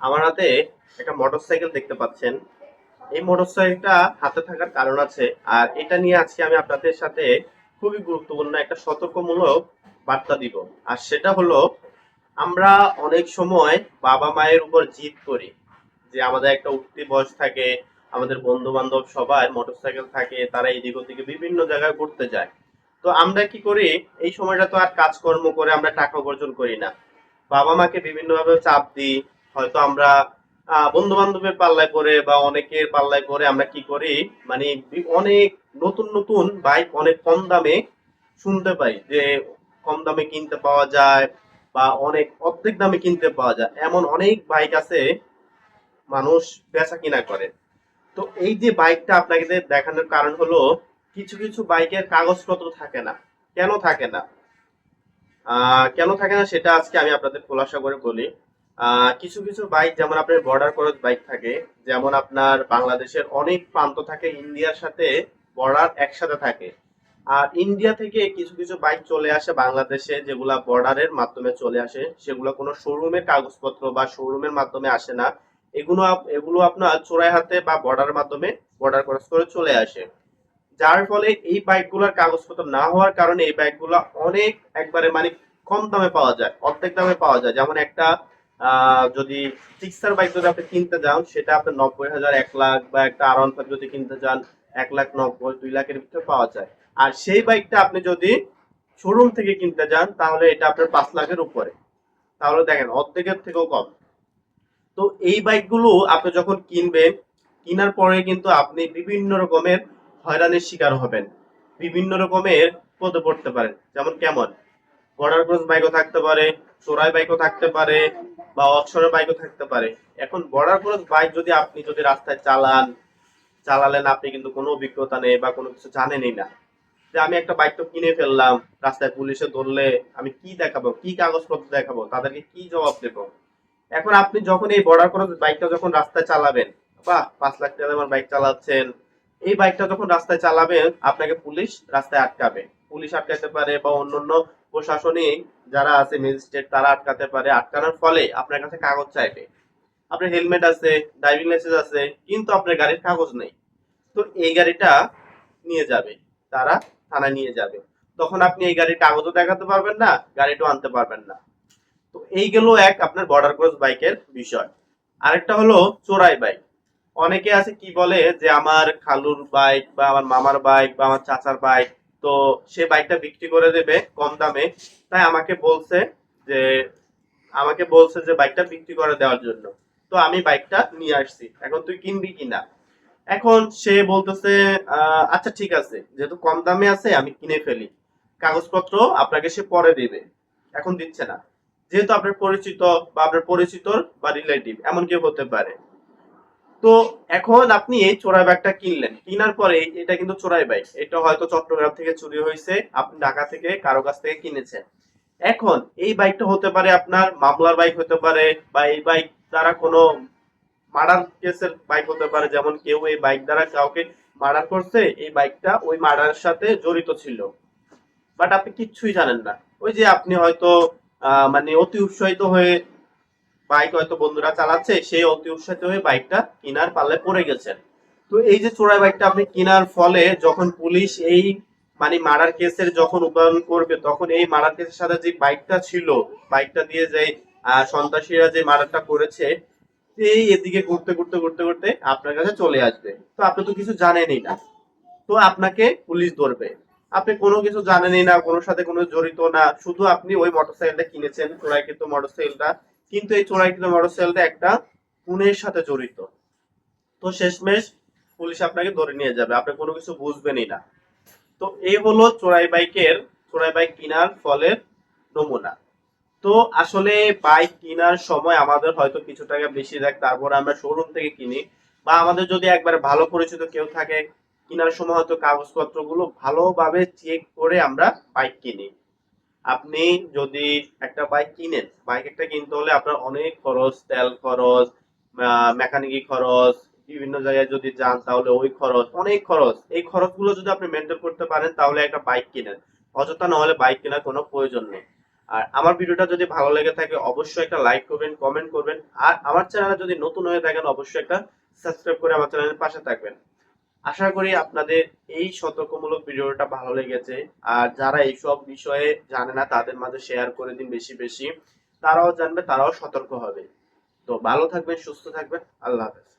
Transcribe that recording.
আমার হাতে একটা মোটরসাইকেল দেখতে পাচ্ছেন। এই মোটরসাইকেলটা হাতে থাকার কারণ আছে, আর এটা নিয়ে আজকে আমি আপনাদের সাথে খুবই গুরুত্বপূর্ণ একটা সতর্কমূলক বার্তা দিব। আর সেটা হলো, আমরা অনেক সময় বাবা মায়ের উপর জিদ করি, যে আমাদের একটা উঠতি বয়স থাকে, আমাদের বন্ধু বান্ধব সবাই মোটরসাইকেল থাকে, তারা এদিক ওদিকে বিভিন্ন জায়গায় ঘুরতে যায়। তো আমরা কি করি, এই সময়টা তো আর কাজকর্ম করে আমরা টাকা উপার্জন করি না। বাবা মাকে বিভিন্নভাবে চাপ দিই হয়তো আমরা বন্ধু বান্ধবের পাল্লায় পরে বা অনেকের পাল্লায় পরে আমরা কি করি মানে অনেক নতুন নতুন বাইক অনেক কম দামে শুনতে পাই যে কম দামে কিনতে পাওয়া যায় বা অনেক অর্ধেক দামে কিনতে পাওয়া যায়। এমন অনেক বাইক আছে মানুষ বেচা কিনা করে। তো এই যে বাইকটা আপনাকে দেখানোর কারণ হলো কিছু কিছু বাইকের কাগজপত্র থাকে না। কেন থাকে না? কেন থাকে না সেটা আজকে আমি আপনাদের খোলাসা করে বলি। কিছু কিছু বাইক যেমন আপনার বর্ডার ক্রস বাইক থাকে, যেমন আপনার বাংলাদেশের অনেক প্রান্ত থাকে, ইন্ডিয়ার সাথে বর্ডার একসাথে থাকে। আর ইন্ডিয়া থেকে কিছু কিছু বাইক চলে আসে বাংলাদেশে, যেগুলা বর্ডারের মাধ্যমে চলে আসে। সেগুলো কোনো শোরুমের কাগজপত্র বা শোরুমের মাধ্যমে আসে না। এগুলো এগুলো আপনার চোরাই হাতে বা বর্ডারের মাধ্যমে বর্ডার ক্রস করে চলে আসে। যার ফলে এই বাইকগুলোর কাগজপত্র না হওয়ার কারণে এই বাইকগুলো অনেক একবারে মানে কম দামে পাওয়া যায়, অর্ধেক দামে পাওয়া যায়। যেমন একটা যদি সিক্সার বাইক যদি আপনি কিনতে যান, সেটা আপনার নব্বই হাজার, এক লাখ বা একটা আর ওয়ান যদি কিনতে যান, এক লাখ নব্বই, দুই লাখের ভিতরে পাওয়া যায়। আর সেই বাইকটা আপনি যদি শোরুম থেকে কিনতে যান, তাহলে এটা আপনার পাঁচ লাখের উপরে। তাহলে দেখেন, অর্ধেকের থেকেও কম। তো এই বাইকগুলো আপনি যখন কিনবেন, কেনার পরে কিন্তু আপনি বিভিন্ন রকমের হয়রানির শিকার হবেন। বিভিন্ন রকমের পদে পড়তে পারেন। যেমন কেমন? বর্ডার ক্রস বাইকও থাকতে পারে চোরাই বাইকও থাকতে পারে, বা অক্ষরের বাইকও থাকতে পারে। এখন বর্ডার ক্রস বাইক যদি আপনি যদি রাস্তায় চালান, চালালেন আপনি কিন্তু কোনো অভিজ্ঞতা নেই বা কোনো কিছু জানেনই না। যে আমি একটা বাইক তো কিনে ফেললাম, রাস্তায় পুলিশে ধরলে আমি কি দেখাবো, কি কাগজপত্র দেখাবো, তাদেরকে কি জবাব দেবো? এখন আপনি যখন এই বর্ডার ক্রস বাইকটা যখন রাস্তায় চালাবেন, বাহ, পাঁচ লাখ টাকা আমার বাইক চালাচ্ছেন। এই বাইকটা যখন রাস্তায় চালাবেন, আপনাকে পুলিশ রাস্তায় আটকাবে। পুলিশ আটকাতে পারে বা অন্যান্য প্রশাসনিক যারা আছে ম্যাজিস্ট্রেট তারা আটকাতে পারে। আটকানোর ফলে আপনার কাছে কাগজ চাইবে। আপনার হেলমেট আছে ড্রাইভিং লাইসেন্স আছে, কিন্তু আপনার গাড়ির কাগজ নেই। তো এই গাড়িটা নিয়ে যাবে। তারা থানায় নিয়ে যাবে। তখন আপনি এই গাড়ির কাগজও দেখাতে পারবেন না, গাড়িটাও আনতে পারবেন না। তো এই গেল এক আপনার বর্ডার ক্রস বাইকের বিষয়। আরেকটা হলো চোরাই বাইক অনেকে আছে কি বলে যে, আমার খালুর বাইক বা আমার মামার বাইক বা আমার চাচার বাইক তো সে বাইকটা বিক্রি করে দেবে কম দামে। তাই আমাকে বলছে যে, আমাকে বলছে যে বাইকটা বিক্রি করে দেওয়ার জন্য। তো আমি বাইকটা নিয়ে আসছি। এখন তুই কিনবি কিনা? এখন সে বলতেছে আচ্ছা ঠিক আছে। যেহেতু কম দামে আছে, আমি কিনে ফেলি। কাগজপত্র আপনাকে সে পরে দেবে। এখন দিচ্ছে না। যেহেতু আপনার পরিচিত বা আপনার পরিচিতর বা রিলেটিভ এমন কেউ হতে পারে। তো এখন আপনি এই চোরাই ব্যাগটা কিনলেন। কিনার পরে এটা কিন্তু চোরাই বাইক এটা হয়তো চট্টগ্রাম থেকে চুরি হয়েছে, আপনি ঢাকা থেকে কারও কাছ থেকে কিনেছেন। এখন এই বাইকটা হতে পারে আপনার মামলার বাইক হতে পারে বা এই বাইক দ্বারা কোনো মার্ডার কেসের বাইক হতে পারে। যেমন কেউ এই বাইক দ্বারা কাউকে মার্ডার করছে, এই বাইকটা ওই মার্ডারের সাথে জড়িত ছিল। বাট আপনি কিচ্ছুই জানেন না। ওই যে আপনি হয়তো মানে অতি উৎসাহিত হয়ে বাইক হয়তো বন্ধুরা চালাচ্ছে, সেই অতি উৎসাহিত হয়ে বাইকটা কেনার পাল্লে পড়ে গেছেন। তো এই যে চোরাই বাইকটা আপনি কেনার ফলে যখন পুলিশ এই মানে মার্ডার কেসের যখন উপায়ন করবে, তখন এই মার্ডার কেসের সাথে যে বাইকটা ছিল, বাইকটা দিয়ে যে সন্ত্রাসীরা যে মার্ডারটা করেছে, এই এদিকে ঘুরতে ঘুরতে ঘুরতে ঘুরতে আপনার কাছে চলে আসবে। তো আপনি তো কিছু জানেনই না। তো আপনাকে পুলিশ ধরবে। আপনি কোনো কিছু জানেনই না, কোনো সাথে কোনো জড়িত না। শুধু আপনি ওই মোটরসাইকেলটা কিনেছেন, চোরাই চোরাইকৃত মোটরসাইকেলটা কিন্তু এই চোরাই চোরাইকৃত মোটরসাইকেলটা একটা খুনের সাথে জড়িত। তো শেষমেশ পুলিশ আপনাকে ধরে নিয়ে যাবে, আপনি কোনো কিছু বুঝবেনই না। তো এই হলো চোরাই বাইকের, চোরাই বাইক কেনার ফলের নমুনা। তো আসলে বাইক কেনার সময় আমাদের হয়তো কিছু টাকা বেশি দেয় তারপর আমরা শোরুম থেকে কিনি। বা আমাদের যদি একবার ভালো পরিচিত কেউ থাকে, কেনার সময় হয়তো কাগজপত্রগুলো ভালোভাবে চেক করে আমরা বাইক কিনি। আপনি যদি একটা বাইক কিনেন বাইক একটা কিনতে হলে আপনার অনেক খরচ, তেল খরচ মেকানিকি খরচ, বিভিন্ন জায়গায় যদি যান তাহলে ওই খরচ, অনেক খরচ। এই খরচগুলো যদি আপনি মেনটেন করতে পারেন তাহলে একটা বাইক কিনেন। অযথা না হলে বাইক কেনার কোনো প্রয়োজন নেই। আর আমার ভিডিওটা যদি ভালো লেগে থাকে অবশ্যই একটা লাইক করবেন কমেন্ট করবেন। আর আমার চ্যানেলে যদি নতুন হয়ে থাকেন অবশ্যই একটা সাবস্ক্রাইব করে আমার চ্যানেলের পাশে থাকবেন। আশা করি আপনাদের এই সতর্কমূলক ভিডিওটা ভালো লেগেছে। আর যারা এইসব বিষয়ে জানে না, তাদের মাঝে শেয়ার করে দিন বেশি বেশি। তারাও জানবে, তারাও সতর্ক হবে। তো ভালো থাকবেন, সুস্থ থাকবেন। আল্লাহ হাফেজ।